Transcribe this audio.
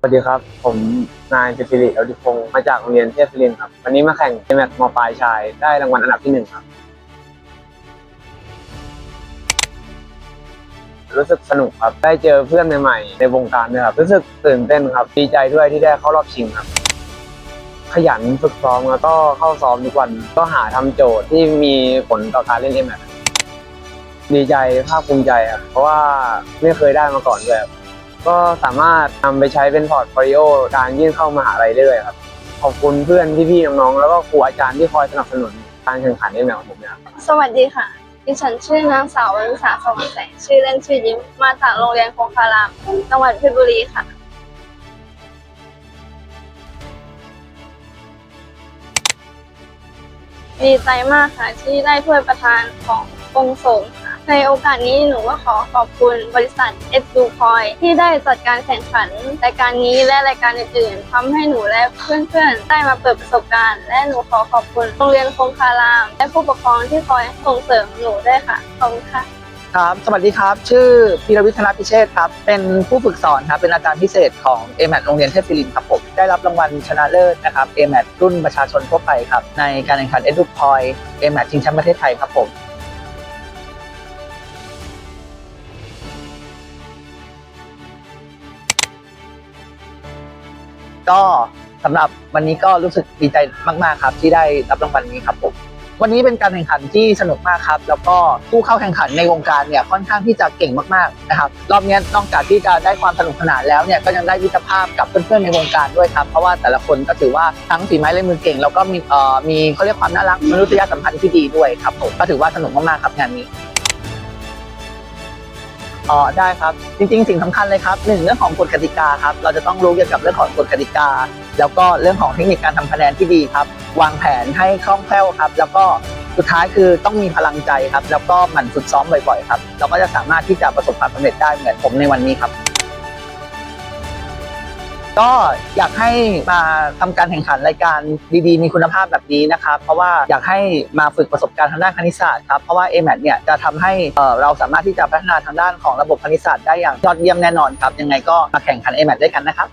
สวัสดีครับ ผมนายจิตรศิริอดิพงศ์มาจากโรงเรียนเทพศิรินครับ วันนี้มาแข่งในแมตช์มปลายชาย ได้รางวัลอันดับที่หนึ่งครับ รู้สึกสนุกครับ ได้เจอเพื่อนใหม่ๆ ในวงการด้วยครับ รู้สึกตื่นเต้นครับ ดีใจด้วยที่ได้เข้ารอบชิงครับ ขยันฝึกซ้อมแล้วก็เข้าซ้อมทุกวัน ก็หาทำโจทย์ที่มีผลต่อการเล่นเอ็มแดีใจภาคภูมิใจครับ เพราะว่าไม่เคยได้มาก่อนด้วยครับ ก็สามารถนำไปใช้เป็นพอร์ตโฟลิโอการยื่นเข้ามหาลัยได้เลยครับ ขอบคุณเพื่อนพี่ๆน้องๆแล้วก็ครูอาจารย์ที่คอยสนับสนุนการแข่งขันในแมวของผมนะครับสวัสดีค่ะ ดิฉันชื่อนางสาววริษาสว่างแสง ชื่อเล่นชื่อยิ้ม มาจากโรงเรียนคงคาราม จังหวัดเพชรบุรีค่ะ ดีใจมากค่ะที่ได้ถ้วยประธานขององค์สงฆ์ค่ะ ในโอกาสนี้หนูก็ขอขอบคุณบริษัทเอ d ูคอยที่ได้จัดการแข่งขันรายการนี้และรายการอื่นๆทำให้หนูและเพื่อนๆ ได้มาเปิดประสบการณ์ และหนูขอขอบคุณโรงเรียนคงคาราม และผู้ปกครองที่คอยส่งเสริมหนูด้วยค่ะขอบคุณค่ะครับ สวัสดีครับ ชื่อพีรวิทย์ธนพิเชษครับ เป็นผู้ฝึกสอนครับ เป็นอาจารย์พิเศษของ a m a t โรงเรียนเทพศิรินครับผม ได้รับรางวัลชนะเลิศนะครับ a m a t รุ่นประชาชนทั่วไปครับ ในการแข่งขัน Edu Point a m a t ชิงแชมป์ประเทศไทยครับผม ก็สำหรับวันนี้ก็รู้สึกดีใจมาก ๆ ครับ ที่ได้รับรางวัลนี้ครับผมวันนี้เป็นการแข่งขันที่สนุกมากครับ แล้วก็ผู้เข้าแข่งขันในวงการเนี่ยค่อนข้างที่จะเก่งมากๆนะครับรอบนี้นอกจากที่จะได้ความสนุกสนานแล้วเนี่ยก็ยังได้มิตรภาพกับเพื่อนๆในวงการด้วยครับเพราะว่าแต่ละคนก็ถือว่าทั้งฝีไม้ลายมือเก่งแล้วก็มีเอ่อมีเขาเรียกความน่ารักมนุษยสัมพันธ์ที่ดีด้วยครับผมก็ถือว่าสนุกมากๆครับงานนี้ อ๋อได้ครับ จริงๆ สิ่งสำคัญเลยครับหนึ่งเรื่องของกฎกติกาครับเราจะต้องรู้เกี่ยวกับเรื่องของกฎกติกา แล้วก็เรื่องของเทคนิคการทำคะแนนที่ดีครับ วางแผนให้คล่องแคล่วครับ แล้วก็สุดท้ายคือต้องมีพลังใจครับ แล้วก็หมั่นฝึกซ้อมบ่อยๆครับ เราก็จะสามารถที่จะประสบความสำเร็จได้เหมือนผมในวันนี้ครับ ก็อยากให้มาทำการแข่งขันรายการดีๆ มีคุณภาพแบบนี้นะครับ เพราะว่าอยากให้มาฝึกประสบการณ์ทางด้านคณิตศาสตร์ครับ เพราะว่า a m a t เนี่ยจะทำให้เอ่อเราสามารถที่จะพัฒนาทางด้านของระบบคณิตศาสตร์ได้อย่างยอดเยี่ยมแน่นอนครับ ยังไงก็มาแข่งขัน a m a t ด้วยกันนะครับ